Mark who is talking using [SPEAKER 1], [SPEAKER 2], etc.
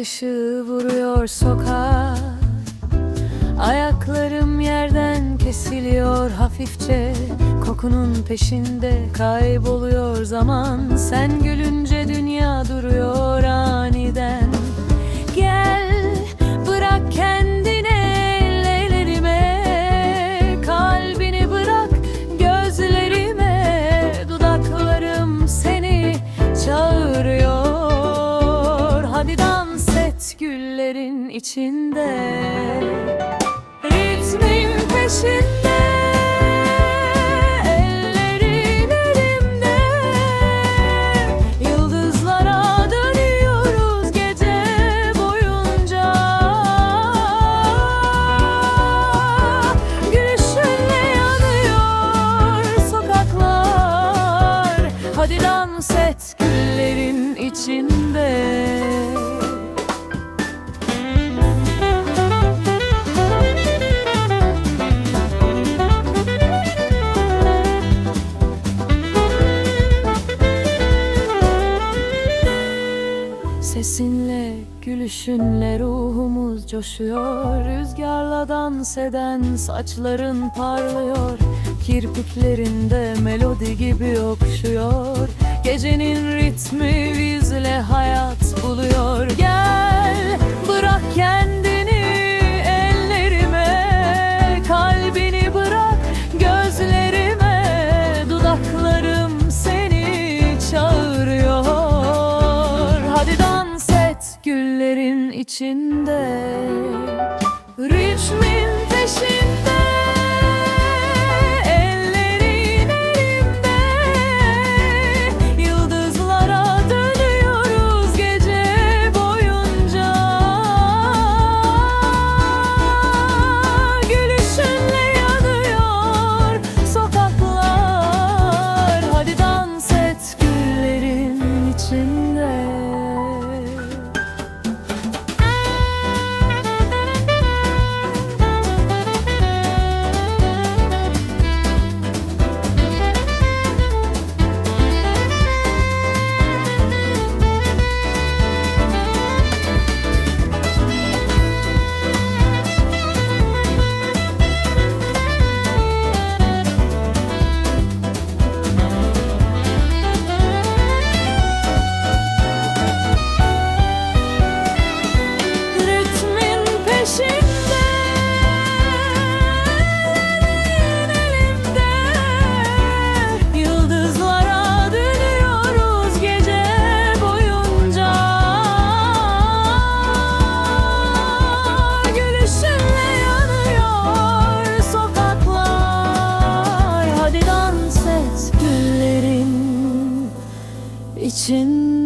[SPEAKER 1] kokar Ayaklarım yerden kesiliyor hafifçe. Kokunun peşinde kayboluyor zaman. Sen gülünce dünya duruyor aniden. Gel bırak kendine ellerime. Kalbini bırak gözlerime. Dudaklarım seni çağırıyor. Hadi dans et güllerin içinde Ritmin peşinde Ellerin Yıldızlara dönüyoruz gece boyunca. Gülüşünle yanıyor sokaklar. Hadi dans güllerin içinde Sesinle, gülüşünle ruhumuz coşuyor. Rüzgarla dans eden saçların parlıyor. Kirpiklerinde melodi gibi okşuyor. Gecenin ritmi bizle hayat içinde. Ritmin içinde